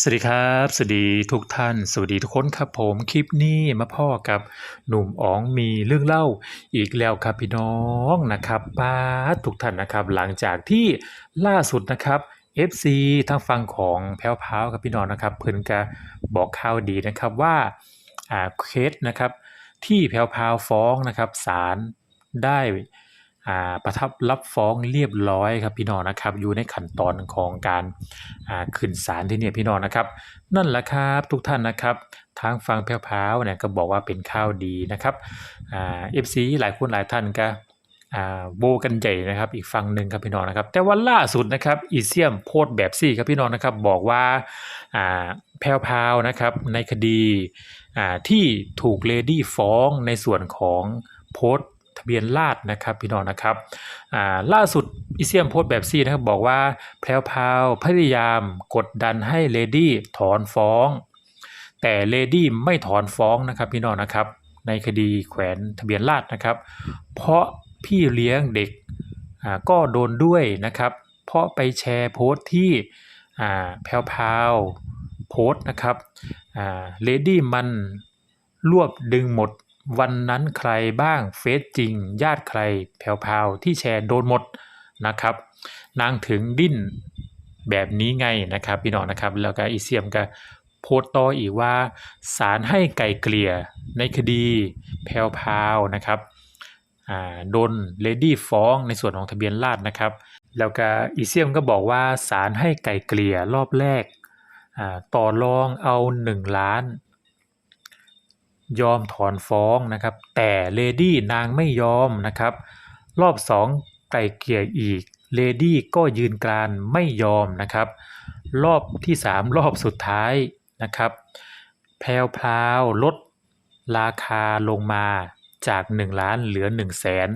สวัสดีครับ สวัสดีทุกท่าน สวัสดีทุกคนครับผมคลิปนี้มาพ่อกับหนุ่มอ๋องมีเรื่องเล่าอีกแล้วครับพี่น้องนะครับป้าทุกท่านนะครับ หลังจากที่ล่าสุดนะครับ FC ทางฝั่งของแพ้วพาวครับพี่น้องนะครับ เพิ่นก็บอกข่าวดีนะครับว่าอ่าเคสนะครับ ที่แพ้วพาวฟ้องนะครับศาลได้ ประทับรับฟ้องเรียบร้อยครับพี่น้องนะครับ อยู่ในขั้นตอนของการขึ้นศาลที่นี่พี่น้องนะครับ นั่นแหละครับทุกท่านนะครับทางฟังแพ้วพราวเนี่ยก็บอกว่าเป็นข่าวดีนะครับเอฟซีหลายคนหลายท่านก็โบกันใหญ่นะครับอีกฝั่งหนึ่งครับพี่น้องนะครับ แต่ว่าล่าสุดนะครับอีเซียมโพสแบบซี่ครับพี่น้องนะครับบอกว่าอ่าแพ้วพราวนะครับในคดีที่ถูกเลดี้ฟ้องในส่วนของโพสต์ ทะเบียนราษนะครับพี่น้องนะครับอ่าล่าสุดอีเซียมโพสแบบซี่นะครับบอกว่าแพรวพาวพยายามกดดันให้เลดี้ถอนฟ้อง แต่เลดี้ไม่ถอนฟ้องนะครับพี่น้องนะครับ ในคดีแขวนทะเบียนราษนะครับ เพราะพี่เลี้ยงเด็กอ่าก็โดนด้วยนะครับ เพราะไปแชร์โพสต์ที่อ่าแพรวพาวโพสต์นะครับอ่าเลดี้มันรวบดึงหมด วันนั้นใครบ้างเฟซจริง ญาติใครแพรวพาวที่แชร์โดนหมดนะครับ นางถึงดิ้นแบบนี้ไงนะครับพี่น้องนะครับ แล้วก็อีเซียมก็โพสต์ต่ออีกว่าศาลให้ไก่เกลี่ยในคดีแพรวพาวนะครับอ่าโดนเลดี้ฟ้องในส่วนของทะเบียนราษนะครับ แล้วก็อีเซียมก็บอกว่าศาลให้ไก่เกลี่ยรอบแรกอ่าต่อรองเอา 1 ล้าน ยอมถอนฟ้องนะครับ แต่เลดี้นางไม่ยอมนะครับ รอบ2ไก่เกลี่ยอีกเลดี้ก็ยืนกรานไม่ยอมนะครับ รอบที่3รอบสุดท้ายนะครับ แพรวพราวลดราคาลงมาจาก 1 ล้านเหลือ 1 0 0 0 0แสน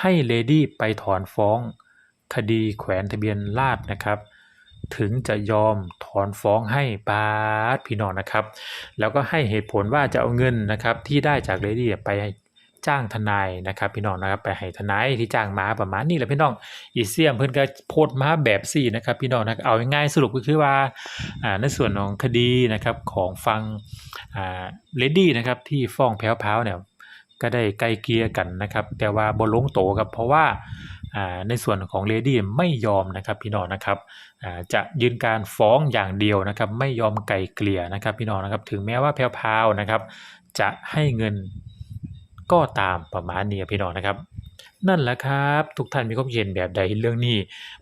ให้เลดี้ไปถอนฟ้องคดีแขวนทะเบียนราษนะครับ ถึงจะยอมถอนฟ้องให้ปาดพี่น้องนะครับ แล้วก็ให้เหตุผลว่าจะเอาเงินนะครับที่ได้จากเลดี้ไปจ้างทนายนะครับพี่น้องนะครับไปให้ทนายที่จ้างมาประมาณนี้แหละพี่น้องอีเซียมเพิ่อนก็โพสต์มาแบบสี่นะครับพี่น้องนะเอาง่ายๆสรุปก็คือว่าในส่วนของคดีนะครับของฟังเลดี้นะครับที่ฟ้องแพ้วพราวเนี่ยก็ได้ไกลเกลียกันนะครับ แต่ว่าบ่ลงโตครับเพราะว่า ในส่วนของเลดี้ไม่ยอมนะครับพี่น้องนะครับจะยืนการฟ้องอย่างเดียวนะครับ ไม่ยอมไกลเกลี่ยนะครับ พี่น้องนะครับ ถึงแม้ว่าแพรวพาวนะครับ จะให้เงินก็ตามประมาณนี้พี่น้องนะครับ นั่นแหละครับ ทุกท่านมีความเห็นแบบใดเรื่องนี้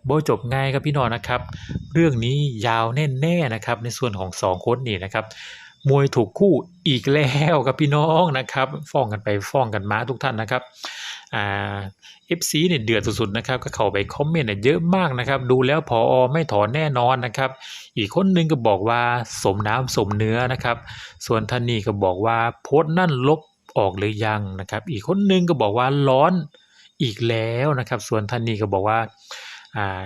โบจบง่ายครับพี่น้องนะครับ เรื่องนี้ยาวแน่ๆนะครับ ในส่วนของสองคนนี่นะครับมวยถูกคู่อีกแล้วครับพี่น้องนะครับ ฟ้องกันไปฟ้องกันมาทุกท่านนะครับ อ่า FC เนี่ยเดือดสุดๆนะครับก็เข้าไปคอมเมนต์เนี่ยเยอะมากนะครับดูแล้วพออไม่ถอนแน่นอนนะครับ อีกคนนึงก็บอกว่าสมน้ำสมเนื้อนะครับ ส่วนท่านนี้ก็บอกว่าโพสต์นั่นลบออกหรือยังนะครับ อีกคนนึงก็บอกว่าร้อนอีกแล้วนะครับ ส่วนท่านนี้ก็บอกว่าอ่า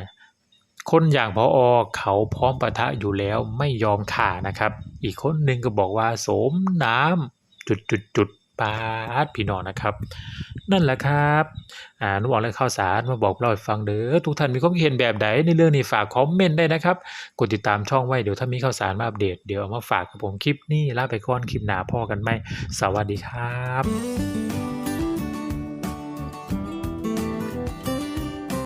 คนอย่างพออเขาพร้อมปะทะอยู่แล้วไม่ยอมข่านะครับ อีกคนหนึ่งก็บอกว่าสมน้ำจุดจุดจุด ปาดพี่น้องนะครับ นั่นแหละครับอ่านุบอกเลยข่าวสารมาบอกเราให้ฟังเด้อทุกท่านมีความเห็นแบบใดในเรื่องนี้ฝากคอมเมนต์ได้นะครับกดติดตามช่องไว้เดี๋ยวถ้ามีข่าวสารมาอัปเดตเดี๋ยวเอามาฝากกับผมคลิปนี้ลาไปก่อนคลิปหน้าพอกันไหมสวัสดีครับ